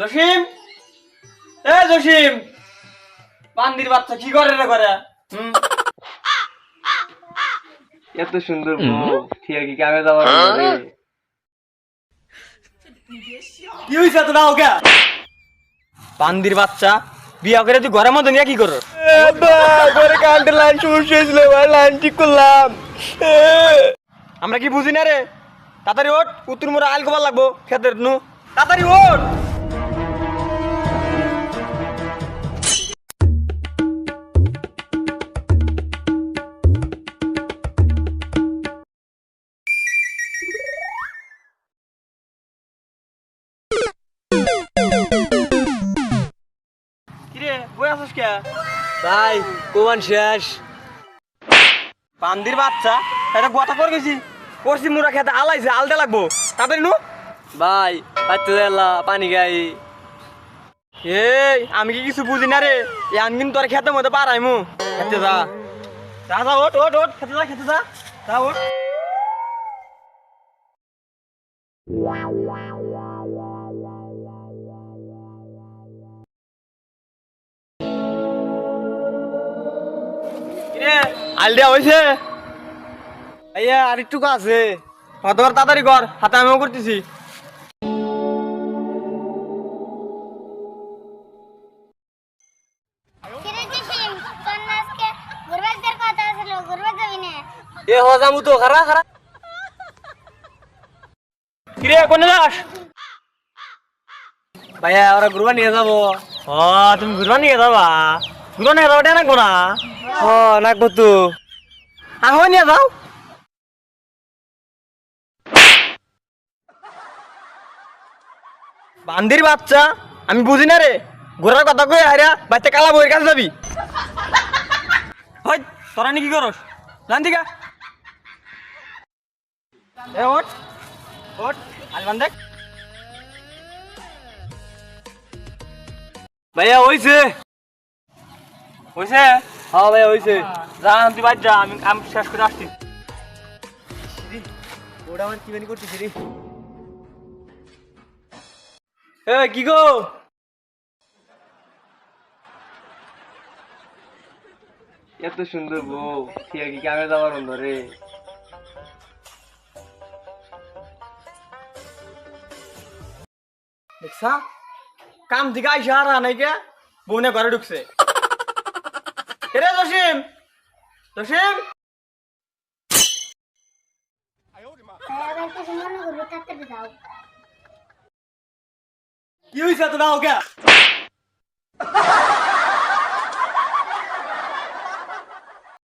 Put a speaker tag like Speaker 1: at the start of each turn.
Speaker 1: জসিম? এ জসিম! পান্দির বাচ্চা কি করে রে করে? হুম?
Speaker 2: এত সুন্দর বউ ঠিক কি কামে যাওয়ার রে
Speaker 1: কি হইছে তো না ওকে পান্দির বাচ্চা বিয়া করে তুই ঘরের মধ্যে নিয়ে কি করো?
Speaker 2: করে কান্টে লাইন সমস্যা হয়েছিল ভাই লাইন ঠিক করলাম।
Speaker 1: আমরা কি বুঝি না রে? তাড়াতাড়ি ওঠ উত্তর মোড়ে আইল কবার লাগবো খেতের নু তাড়াতাড়ি ওঠ! বই কে?
Speaker 2: ভাই কোমান শেষ।
Speaker 1: পান্দির বাচ্চা এটা গোটা করে গেছি। করছি মুরা খেতে আলাইছে আলতে লাগবো। তাড়াতাড়ি নু।
Speaker 2: ভাই পাইতে দেলা পানি গাই
Speaker 1: এই আমি কি কিছু বুঝি না রে? আমি কিন্তু তোর খেতে মধ্যে পারাইমু। খেতে যা। যা যা ওট ওট ওট খেতে যা খেতে যা। যা ওট দেওয়া হয়েছে
Speaker 2: আইয়া আর একটু আছে।
Speaker 1: কতবার তাড়াতাড়ি কর, হাতে আমিও করতেছি।
Speaker 2: ভাইয়া, ওরা গুরবা নিয়ে যাব।
Speaker 1: তুমি ঘুরবা নিয়ে যাবা। ঘুরবা নিয়ে যাবা না কোনা
Speaker 2: হ নাকবো তো
Speaker 1: আহো নিয়ে যাও বান্দির বাচ্চা আমি বুঝি না রে ঘোরার কথা কই আরে বাচ্চা কালা বইয়ের কাছে যাবি। হয় তোরা নি কি করস জান দিকা এ ওট ওট আজ বান্ধে
Speaker 2: ভাইয়া হইছে
Speaker 1: হইছে
Speaker 2: হ্যাঁ ভাইয়া হইছে।
Speaker 1: যা যা আমি কাম শেষ করে আসছি।
Speaker 2: ওটা আমার কি বানি করতেছি রে। এ কি গো? এত সুন্দর বউ ঠিক কি কামে যাওয়ার অন্ধ রে।
Speaker 1: দেখছা? কাম থেকে আইসা আর নাই কে বউনে ঘরে ঢুকছে। রে জসিম। জসিম? কি হয়েছে তো না ওকে